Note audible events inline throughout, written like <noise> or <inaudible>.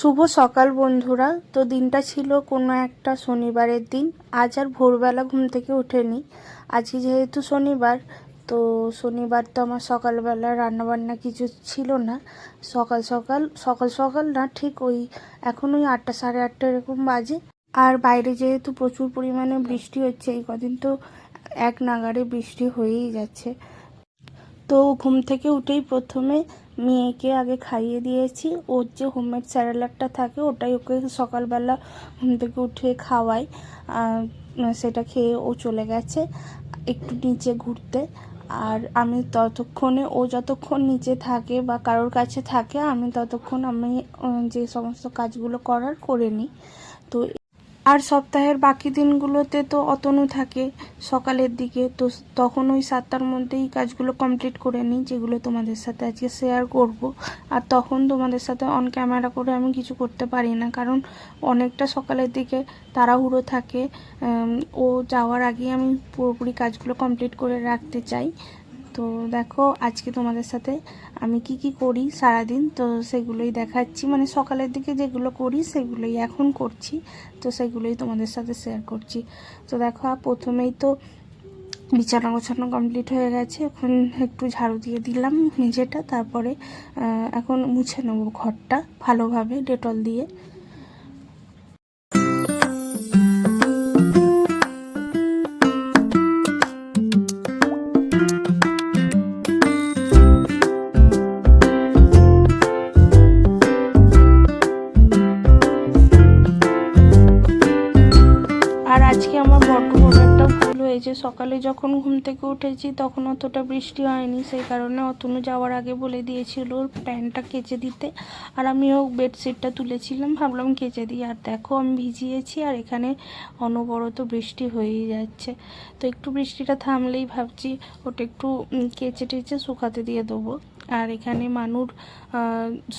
শুভ সকাল বন্ধুরা। তো দিনটা ছিল কোনো একটা শনিবারের দিন। আজ আর ভোরবেলা ঘুম থেকে ওঠেনি। আজকে যেহেতু শনিবার, তো শনিবার তো আমার সকালবেলা রান্নাবান্না কিছু ছিল না। সকাল সকাল সকাল সকাল না, ঠিক ওই এখন ওই আটটা সাড়ে আটটা এরকম বাজে। আর বাইরে যেহেতু প্রচুর পরিমাণে বৃষ্টি হচ্ছে, এই কদিন তো এক নাগাড়ে বৃষ্টি হয়েই যাচ্ছে। তো ঘুম থেকে উঠেই প্রথমে মেয়েকে আগে খাইয়ে দিয়েছি। ওর যে হোমমেড স্যারেলাকটা থাকে, ওটাই ওকে সকালবেলা ঘুম থেকে উঠে খাওয়াই। সেটা খেয়ে ও চলে গেছে একটু নিচে ঘুরতে। আর আমি ততক্ষণে, ও যতক্ষণ নিচে থাকে বা কারোর কাছে থাকে, আমি ততক্ষণ আমি যে সমস্ত কাজগুলো করার করে নিই। তো আর সপ্তাহের বাকি দিনগুলোতে তো অতনু থাকে সকালের দিকে, তো তখন ওই সাতটার মধ্যেই কাজগুলো কমপ্লিট করে নিই, যেগুলো তোমাদের সাথে আজকে শেয়ার করব। আর তখন তোমাদের সাথে অন ক্যামেরা করে আমি কিছু করতে পারি না, কারণ অনেকটা সকালের দিকে তাড়াহুড়ো থাকে। ও যাওয়ার আগেই আমি পুরোপুরি কাজগুলো কমপ্লিট করে রাখতে চাই। তো দেখো, আজকে তোমাদের সাথে আমি কি কি করি সারাদিন? তো সেগুলোই দেখাচ্ছি। মানে সকালের দিকে যেগুলো করি, সেগুলোই এখন করছি। তো সেগুলোই তোমাদের সাথে শেয়ার করছি। তো দেখো প্রথমেই তো বিছানা গোছানো কমপ্লিট হয়ে গেছে। এখন একটু ঝাড়ু দিয়ে দিলাম মেঝেটা তারপরে এখন মুছে নেব ঘরটা ভালোভাবে, ডেটল দিয়ে। যখন ঘুম থেকে উঠেছি তখন অতটা বৃষ্টি হয়নি। সেই কারণে অতনু যাওয়ার আগে বলে দিয়েছিল, ওর প্যান্টটা কেচে দিতে। আর আমিও বেডশিটটা তুলেছিলাম, ভাবলাম কেচে দিই। আর দেখো, আমি ভিজিয়েছি আর এখানে অনবরত বৃষ্টি হয়েই যাচ্ছে। তো একটু বৃষ্টিটা থামলেই ভাবছি, ওটা একটু কেচে টেচে শুকাতে দিয়ে দেবো। আর এখানে মানুর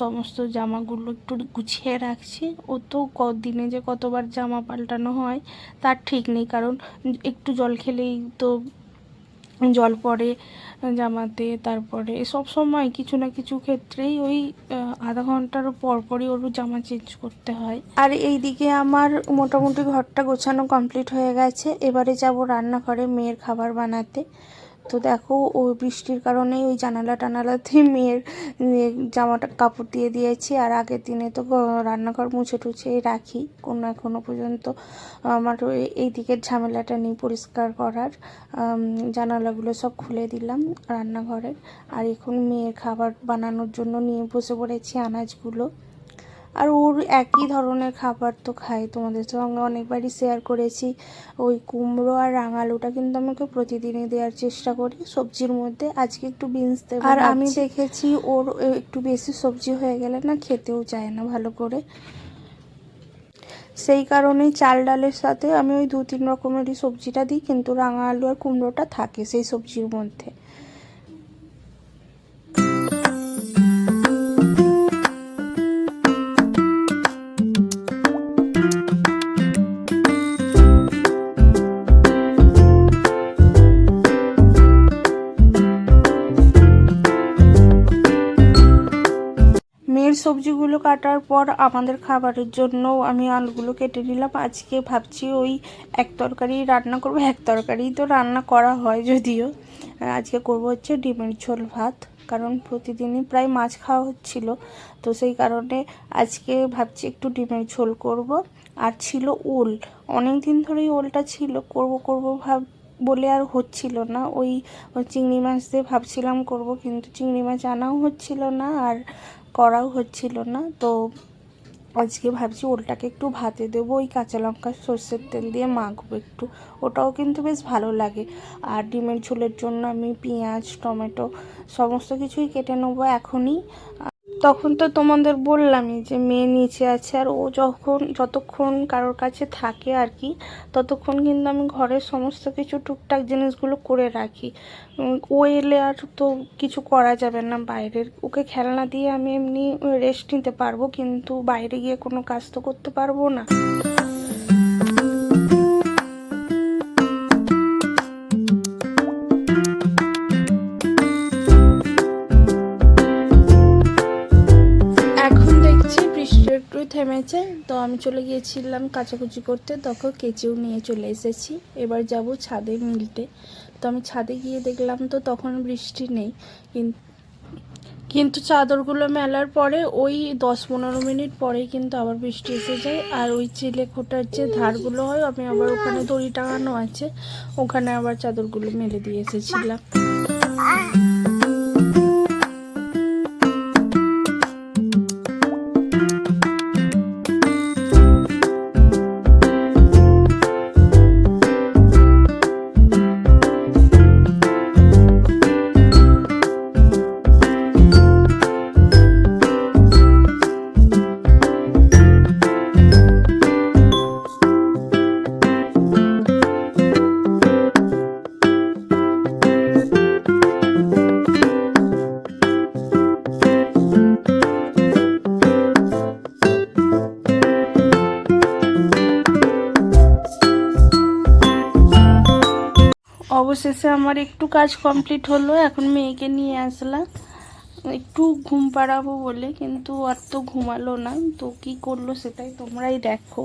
সমস্ত জামাগুলো একটু গুছিয়ে রাখছি। ও তো দিনে যে কতবার জামা পাল্টানো হয়, তার ঠিক নেই। কারণ একটু জল খেলেই তো জল পড়ে জামাতে, তারপরে সব সময় কিছু না কিছু ক্ষেত্রেই ওই আধা ঘণ্টার পর পরই ওর জামা চেঞ্জ করতে হয়। আর এইদিকে আমার মোটামুটি ঘরটা গোছানো কমপ্লিট হয়ে গেছে। এবারে যাব রান্নাঘরে মেয়ের খাবার বানাতে। তো দেখো, ওই বৃষ্টির কারণে ওই জানালা টানালাতে <laughs> মেয়ের জামাটা কাপড় দিয়ে দিয়েছি। আর আগের দিনে তো রান্নাঘর মুছে টুছে রাখি। কোনো এখনও পর্যন্ত আমার এই দিকের ঝামেলাটা নেই পরিষ্কার করার। জানালাগুলো সব খুলে দিলাম রান্নাঘরের। আর এখন মেয়ের খাবার বানানোর জন্য নিয়ে বসে পড়েছি আনাজগুলো। আর ওর একই ধরনের খাবার তো খাই তোমাদের সঙ্গে অনেকবারই শেয়ার করেছি। ওই কুমড়ো আর রাঙালুটা কিন্তু আমাকে প্রতিদিনই দেওয়ার চেষ্টা করি। সবজির মধ্যে আজকে একটু বিনস দেবো আর আমি দেখেছি ওর একটু বেশি সবজি হয়ে গেলে না খেতেও চায় না ভালো করে। সেই কারণেই চাল ডালের সাথে আমি ওই দু তিন রকমেরই সবজিটা দিই কিন্তু রাঙা আলু আর কুমড়োটা থাকে সেই সবজির মধ্যে। সবজিগুলো কাটার পর আমাদের খাবারের জন্য আমি আলুগুলো কেটে নিলাম। আজকে ভাবছি ওই এক তরকারি রান্না করব। এক তরকারি তো রান্না করা হয় যদিও। আজকে করব হচ্ছে ডিমের ঝোল ভাত, কারণ প্রতিদিনই প্রায় মাছ খাওয়া হচ্ছিল। তো সেই কারণে আজকে ভাবছি একটু ডিমের ঝোল করব। আর ছিল ওল। অনেক দিন ধরেই ওলটা ছিল। করব করব ভাব বলে আর হচ্ছিল না। ওই চিংড়ি মাছ দিয়ে ভাবছিলাম করব কিন্তু চিংড়ি মাছ আনাও হচ্ছিল না আর করাও হচ্ছিল না। তো আজকে ভাবছি ওলটাকে একটু ভাতে দেবো, ওই কাঁচা লঙ্কা, সর্ষের তেল দিয়ে মাখবো একটু। ওটাও কিন্তু বেশ ভালো লাগে। আর ডিমের ঝোলের জন্য আমি পেঁয়াজ, টমেটো সমস্ত কিছুই কেটে নেব এখনই। তখন তো তোমাদের বললামই যে মেয়ে নিচে আছে আর ও যখন, যতক্ষণ কারোর কাছে থাকে আর কি, ততক্ষণ কিন্তু আমি ঘরের সমস্ত কিছু টুকটাক জিনিসগুলো করে রাখি। ও এলে আর তো কিছু করা যাবে না বাইরের। ওকে খেলনা দিয়ে আমি এমনি রেস্ট নিতে পারব, কিন্তু বাইরে গিয়ে কোনো কাজ তো করতে পারব না। থেমেছে তো আমি চলে গিয়েছিলাম কাচাকুচি করতে। তখন কেচেও নিয়ে চলে এসেছি। এবার যাব ছাদে মিলতে। তো আমি ছাদে গিয়ে দেখলাম তো তখন বৃষ্টি নেই। কিন- কিন্তু চাদরগুলো মেলার পরে ওই দশ পনেরো মিনিট পরেই কিন্তু আবার বৃষ্টি এসে যায়। আর ওই চিলে খোটার যে ধারগুলো হয়, আমি আবার ওখানে দড়ি টাঙানো আছে। ওখানে আবার চাদরগুলো মেলে দিয়ে এসেছিলাম। অবশেষে আমার একটু কাজ কমপ্লিট হলো, এখন মেয়েকে নিয়ে আসলাম। একটু ঘুম পাড়াবো বলে, কিন্তু আর তো ঘুমালো না। তো কি করল সেটাই তোমরাই দেখো।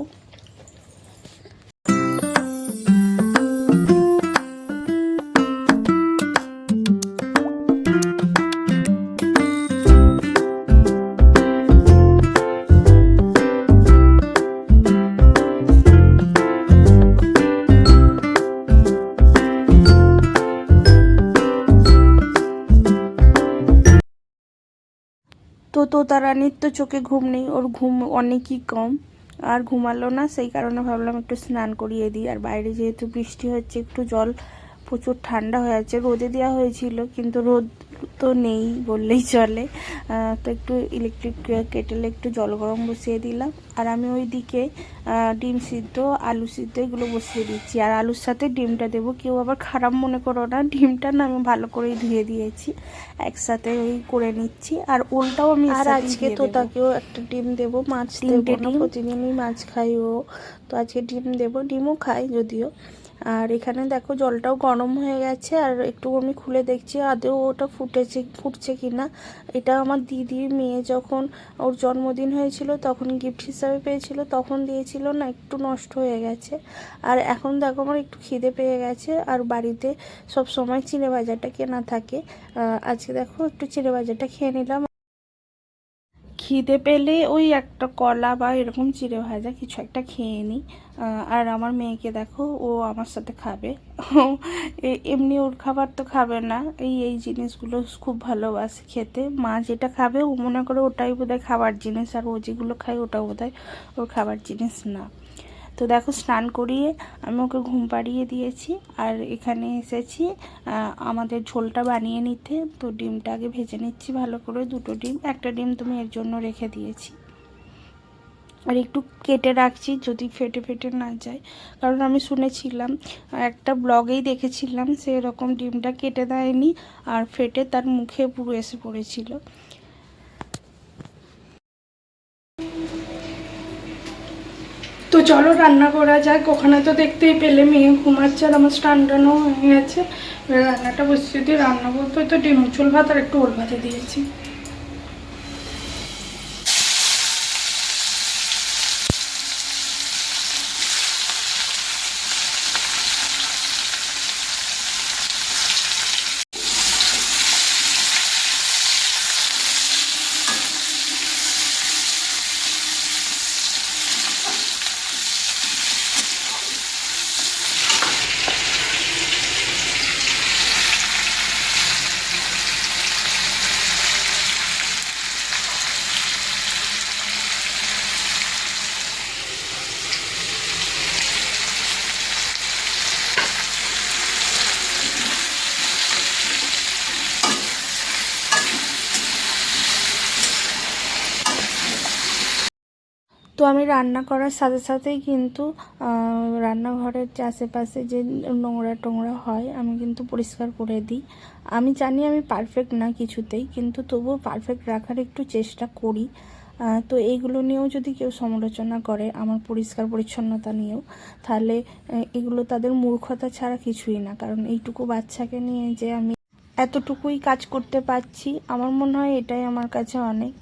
তো নিত্য চোখে ঘুম নেই, ওর ঘুম অনেকই কম। আর ঘুমালো না, সেই কারণে ভাবলাম একটু স্নান করিয়ে দিই। আর বাইরে যেহেতু বৃষ্টি হচ্ছে, একটু জল প্রচুর ঠান্ডা হয়ে আছে, রোদে দেওয়া হয়েছিল, কিন্তু রোদ তো নেই বললেই চলে। তো একটু ইলেকট্রিক কেটেলে একটু জল গরম বসিয়ে দিলাম। আর আমি ওই দিকে ডিম সিদ্ধ আলু সিদ্ধ এগুলো বসিয়ে দিচ্ছি। আর আলুর সাথে ডিমটা দেবো। কেউ আবার খারাপ মনে করো না ডিমটা না আমি ভালো করেই ধুয়ে দিয়েছি। একসাথে ওই করে নিচ্ছি। আর ওলটাও আমি আর আজকে তো তাকেও একটা ডিম দেবো মাছ দেবো প্রতিদিনই মাছ খাই ও তো আজকে ডিম দেবো ডিমও খাই যদিও। আর এখানে দেখো জলটাও গরম হয়ে গেছে, আর একটু আমি খুলে দেখছি আদেও ওটা ফুটেছে, ফুটছে কি না এটা আমার দিদির মেয়ে যখন ওর জন্মদিন হয়েছিল, তখন গিফট হিসাবে পেয়েছিল, তখন দিয়েছিল না, একটু নষ্ট হয়ে গেছে। আর এখন দেখো আমার একটু খিদে পেয়ে গেছে, আর বাড়িতে সব সময় চিড়ে ভাজাটা কেনা থাকে। আজকে দেখো একটু চিড়ে ভাজাটা খেয়ে নিলাম। খিদে পেলে ওই একটা কলা বা এরকম চিড়ে ভাজা কিছু একটা খেয়ে নিই। আর আমার মেয়েকে দেখো, ও আমার সাথে খাবে। এমনি ওর খাবার তো খাবে না। এই এই জিনিসগুলো খুব ভালোবাসে খেতে। মা যেটা খাবে, ও মনে করে ওটাই বোধহয় খাবার জিনিস, আর ও যেগুলো খায় ওটা বোধহয় ওর খাবার জিনিস না। তো দেখো স্নান করিয়ে আমি ওকে ঘুম পাড়িয়ে দিয়েছি আর এখানে এসেছি আমাদের ঝোলটা বানিয়ে নিতে। তো ডিমটা আগে ভেজে নিচ্ছি ভালো করে, দুটো ডিম। একটা ডিম তুমি এর জন্য রেখে দিয়েছি। আর একটু কেটে রাখছি যদি ফেটে ফেটে না যায়। কারণ আমি শুনেছিলাম, একটা ব্লগেই দেখেছিলাম সে এরকম ডিমটা কেটে দেয়নি আর ফেটে তার মুখে পুরো এসে পড়েছিল। চলো রান্না করা যাক। ওখানে তো দেখতেই পেলে মেয়ে ঘুমাচ্ছে আর আমার স্টান টানও হয়ে গেছে। রান্নাটা বসিয়ে যদি রান্না বলতে তো ডিম, চুল ভাত আর একটু ওল ভাতে দিয়েছি। তো আমি রান্না করার সাথে সাথেই কিন্তু রান্নাঘরের যে আশেপাশে যে নোংরা টোংরা হয়, আমি কিন্তু পরিষ্কার করে দিই। আমি জানি আমি পারফেক্ট না কিছুতেই, কিন্তু তবুও পারফেক্ট রাখার একটু চেষ্টা করি। তো এইগুলো নিয়েও যদি কেউ সমালোচনা করে, আমার পরিষ্কার পরিচ্ছন্নতা নিয়েও, তাহলে এগুলো তাদের মূর্খতা ছাড়া কিছুই না। কারণ এইটুকু বাচ্চাকে নিয়ে যে আমি এতটুকুই কাজ করতে পারছি, আমার মনে হয় এটাই আমার কাছে অনেক।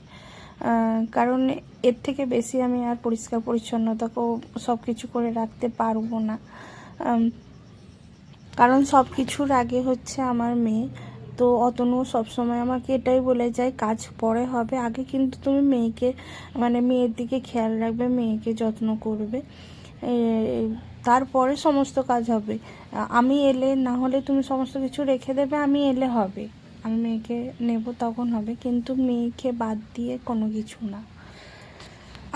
কারণ এর থেকে বেশি আমি আর পরিষ্কার পরিচ্ছন্নতাকেও সব কিছু করে রাখতে পারব না। কারণ সব কিছুর আগে হচ্ছে আমার মেয়ে। তো অতনু সবসময় আমাকে এটাই বলে যায়, কাজ পরে হবে, আগে কিন্তু তুমি মেয়েকে মানে মেয়ের দিকে খেয়াল রাখবে, মেয়েকে যত্ন করবে। তারপরে সমস্ত কাজ হবে। আমি এলে না হলে তুমি সমস্ত কিছু রেখে দেবে, আমি এলে হবে। আমি মেয়েকে নেব তখন হবে, কিন্তু মেয়েকে বাদ দিয়ে কোনো কিছু না।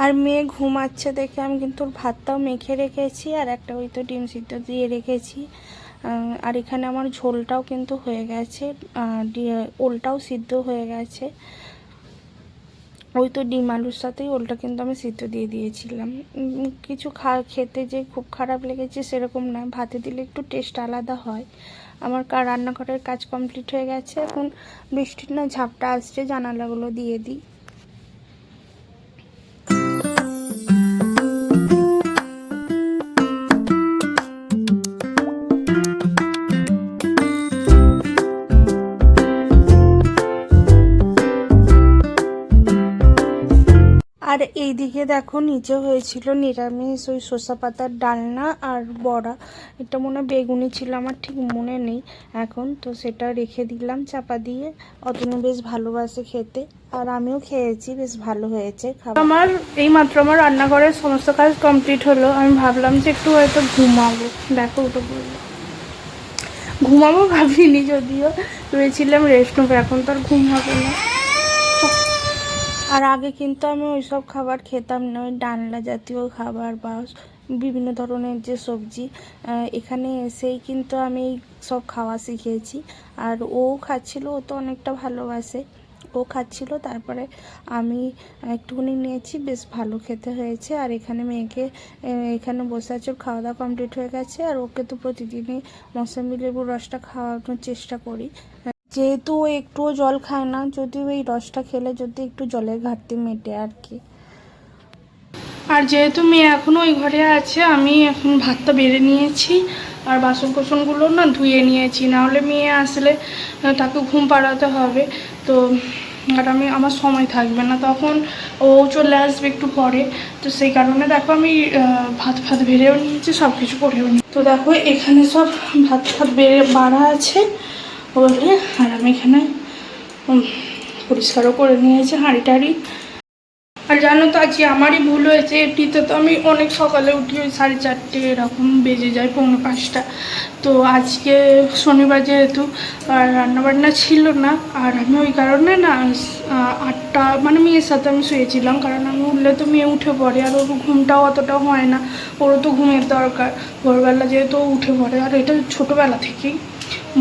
আর মেয়ে ঘুমাচ্ছে দেখে আমি কিন্তু ওর ভাতটাও মেখে রেখেছি, আর একটা ওই তো ডিম সিদ্ধ দিয়ে রেখেছি। আর এখানে আমার ঝোলটাও কিন্তু হয়ে গেছে ওলটাও সিদ্ধ হয়ে গেছে। ওই তো ডিম আলুর সাথেই ওলটা কিন্তু আমি সিদ্ধ দিয়ে দিয়েছিলাম। কিছু খা, খেতে যে খুব খারাপ লেগেছে সেরকম না, ভাতে দিলে একটু টেস্ট আলাদা হয়। আমার রান্নাঘরের কাজ কমপ্লিট হয়ে গেছে। এখন বৃষ্টির না ঝাপটা আসছে জানালাগুলো দিয়ে দিই। এইদিকে দেখো, নিচে হয়েছিল নিরামিষ, ওই শসা পাতার ডালনা আর বড়া। এটা মনে হয় বেগুনি ছিল, আমার ঠিক মনে নেই এখন। তো সেটা রেখে দিলাম চাপা দিয়ে। অতনু বেশ ভালোবাসে খেতে, আর আমিও খেয়েছি, বেশ ভালো হয়েছে আমার এই মাত্র আমার রান্নাঘরের সমস্ত কাজ কমপ্লিট হলো। আমি ভাবলাম যে একটু হয়তো ঘুমাবো। দেখো ওটা পড়ল ঘুমাবো ভাবিনি যদিও। ভেবেছিলাম রেস্ট নেব, এখন তো আর ঘুম হবে না। আর আগে কিন্তু আমি ওই সব খাবার খেতাম না, ওই ডালনা জাতীয় খাবার বা বিভিন্ন ধরনের যে সবজি এখানে এসেই কিন্তু আমি সব খাওয়া শিখেছি। আর ও খাচ্ছিল, ও তো অনেকটা ভালোবাসে। ও খাচ্ছিল, তারপরে আমি একটুখানি নিয়েছি, বেশ ভালো খেতে হয়েছে। আর এখানে মেয়েকে এখানে বসে আছে ওর খাওয়া দাওয়া কমপ্লিট হয়ে গেছে। আর ওকে তো প্রতিদিনই মৌসুমি লেবুর রসটা খাওয়ানোর চেষ্টা করি। যেহেতু ও একটুও জল খায় না যদি ওই রসটা খেলে যদি একটু জলের ঘাটতি মেটে আর কি। আর যেহেতু মেয়ে এখনও ওই ঘরে আছে, আমি এখন ভাতটা বেড়ে নিয়েছি আর বাসন কোসনগুলো না ধুয়ে নিয়েছি। নাহলে মেয়ে আসলে তাকে ঘুম পাড়াতে হবে। তো, আর আমি, আমার সময় থাকবে না। তখন ও চলে আসবে একটু পরে। তো সেই কারণে দেখো আমি ভাত ফাত বেড়েও নিয়েছি সব কিছু করেও নিই তো দেখো, এখানে সব ভাত ফাত বেড়ে, বাড়া আছে। বলে আর আমি এখানে পরিষ্কারও করে নিয়েছি হাঁড়ি টাড়ি। আর জানো তো, আজকে আমারই ভুল হয়েছে। এমনিতে তো আমি অনেক সকালে উঠি, ওই সাড়ে চারটে এরকম বেজে যায়, পৌনে পাঁচটা। তো আজকে শনিবার যেহেতু, আর রান্নাবান্না ছিল না। আর আমি ওই কারণে না আটটা মানে মেয়ের সাথে আমি শুয়েছিলাম। কারণ আমি উঠলে তো মেয়ে উঠে পড়ে, আর ওর ঘুমটাও অতটা হয় না। ওরও তো ঘুমের দরকার। ভোরবেলা যেহেতু উঠে পড়ে, আর এটা ছোটোবেলা থেকেই।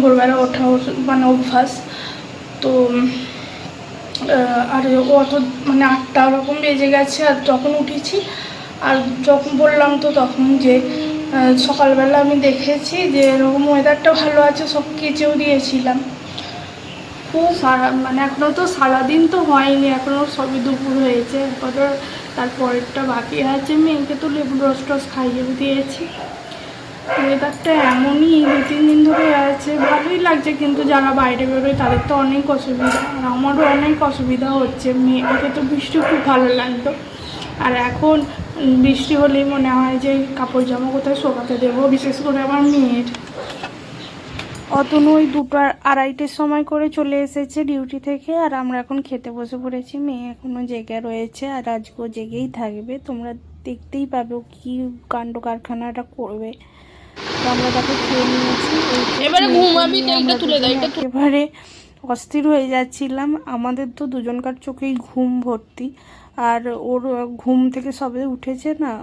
ভোরবেলা ওঠা মানে অভ্যাস। তো আর অত মানে আটটা ওরকম বেজে গেছে আর যখন উঠেছি, আর যখন বললাম তো তখন যে সকালবেলা আমি দেখেছি যে, এরকম ওয়েদারটা ভালো আছে, সব কেচেও দিয়েছিলাম। খুব সারা মানে এখনও তো সারাদিন তো হয়নি এখনও সবই দুপুর হয়েছে। তারপরেরটা বাকি আছে, মেয়েকে তো লেবু রস টস খাইয়েও দিয়েছি। ওয়েদারটা এমনই দু তিন দিন ধরে আছে। ভালোই লাগছে কিন্তু যারা বাইরে বেরোয়, তাদের তো অনেক অসুবিধা। আর আমারও অনেক অসুবিধা হচ্ছে। মেয়েকে তো বৃষ্টি খুব ভালো লাগতো। আর এখন বৃষ্টি হলেই মনে হয় যে কাপড় জামা কোথায় শোকাতে দেবো, বিশেষ করে আমার মেয়ের। অতনু ওই দুটো আড়াইটের সময় করে চলে এসেছে ডিউটি থেকে, আর আমরা এখন খেতে বসে পড়েছি। মেয়ে এখনও জেগে রয়েছে, আর আজকেও জেগেই থাকবে। তোমরা দেখতেই পাবে কি কাণ্ড কারখানাটা করবে। তো আমরা তাকে খেয়ে নিয়েছি। এবারে ঘুমাবি তো তুলে দাও, তুলে- একেবারে অস্থির হয়ে যাচ্ছিলাম। আমাদের তো দুজনকার চোখেই ঘুম ভর্তি। আর ওর ঘুম থেকে সবে উঠেছে না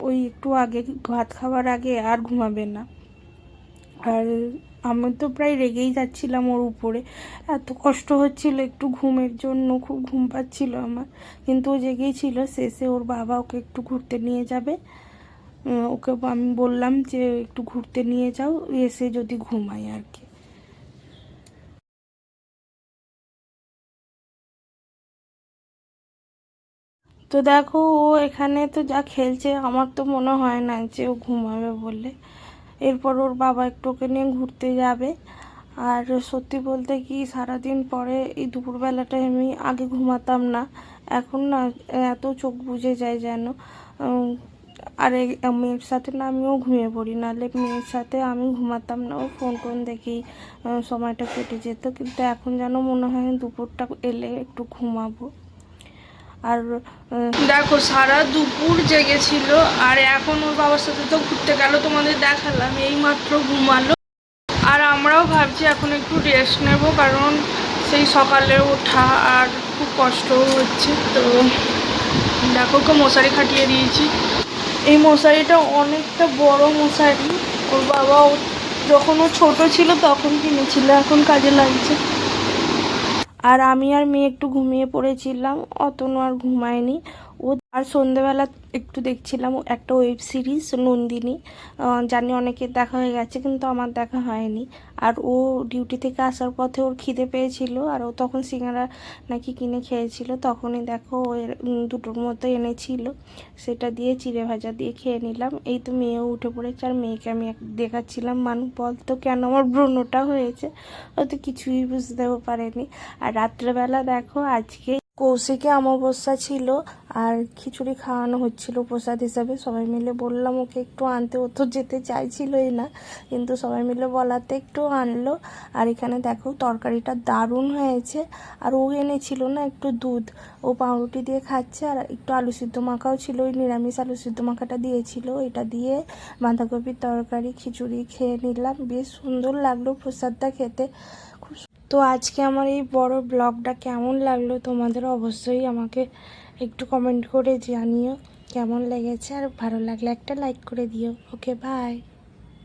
ওই একটু আগে ভাত খাওয়ার আগে আর ঘুমাবে না। আর আমি তো প্রায় রেগেই যাচ্ছিলাম ওর উপরে। এত কষ্ট হচ্ছিল একটু ঘুমের জন্য খুব ঘুম পাচ্ছিল আমার। কিন্তু ও জেগেই ছিল শেষে ওর বাবা ওকে একটু ঘুরতে নিয়ে যাবে। ওকে আমি বললাম যে একটু ঘুরতে নিয়ে যাও, এসে যদি ঘুমাই আর কি। তো দেখো, ও এখানে তো যা খেলছে, আমার তো মনে হয় না যে ও ঘুমাবে বলে। এরপর ওর বাবা একটু ওকে নিয়ে ঘুরতে যাবে। আর সত্যি বলতে কি, সারাদিন পরে এই দুপুরবেলাটায় আমি আগে ঘুমাতাম না। এখন না, এত চোখ বুজে যায় যেন। আর মেয়ের সাথে না আমিও ঘুমিয়ে পড়ি। নাহলে মেয়ের সাথে আমি ঘুমাতাম না। ও ফোন টোন আহ, সময়টা কেটে যেত। কিন্তু এখন যেন মনে হয় দুপুরটা এলে একটু ঘুমাবো। আর দেখো সারা দুপুর জেগেছিল। আর এখন ওর বাবার সাথে তো ঘুরতে গেল তোমাদের দেখালাম। এই মাত্র ঘুমালো। আর আমরাও ভাবছি এখন একটু রেস্ট নেব কারণ সেই সকালে ওঠা আর খুব কষ্টও হচ্ছে। তো দেখো মশারি খাটিয়ে দিয়েছি। এই মশারিটা অনেকটা বড় মশারি। ওর বাবা যখন ও ছোট ছিল তখন কিনেছিল, এখন কাজে লাগছে। আর আমি আর মেয়ে একটু ঘুমিয়ে পড়েছিলাম, অতনু আর ঘুমায়নি। ও আর সন্ধেবেলা একটু দেখছিলাম একটা ওয়েব সিরিজ নন্দিনী। জানি অনেকের দেখা হয়ে গেছে, কিন্তু আমার দেখা হয়নি। আর ও ডিউটি থেকে আসার পথে ওর খিদে পেয়েছিল, আর ও তখন সিঙ্গারা নাকি কিনে খেয়েছিল, তখনই দেখো ও দুটোর মতো এনেছিল। সেটা দিয়ে চিড়ে ভাজা দিয়ে খেয়ে নিলাম। এই তো মেয়েও উঠে পড়েছে, আর মেয়েকে আমি দেখাচ্ছিলাম, মানু বলতো কেন আমার ব্রণটা হয়েছে? ও তো কিছুই বুঝতেও পারেনি। আর রাত্রেবেলা দেখো, আজকে কৌশিকে অমাবস্যা ছিল আর খিচুড়ি খাওয়ানো হচ্ছিল প্রসাদ হিসাবে। সবাই মিলে বললাম, ওকে একটু আনতে। ও তো যেতে চাইছিলই না, কিন্তু সবাই মিলে বলাতে একটু আনলো। আর এখানে দেখো, তরকারিটা দারুণ হয়েছে। আর ও এনেছিল না একটু দুধ। ও পাউরুটি দিয়ে খাচ্ছে আর একটু আলু সিদ্ধ মাখাও ছিল। ওই নিরামিষ আলু সিদ্ধ মাখাটা দিয়েছিল। এটা দিয়ে বাঁধাকপির তরকারি, খিচুড়ি খেয়ে নিলাম। বেশ সুন্দর লাগল প্রসাদটা খেতে। তো আজকে আমার এই বড় ব্লগটা কেমন লাগল তোমাদের অবশ্যই আমাকে একটু কমেন্ট করে জানিও, কেমন লেগেছে আর ভালো লাগলে একটা লাইক করে দিও। Okay bye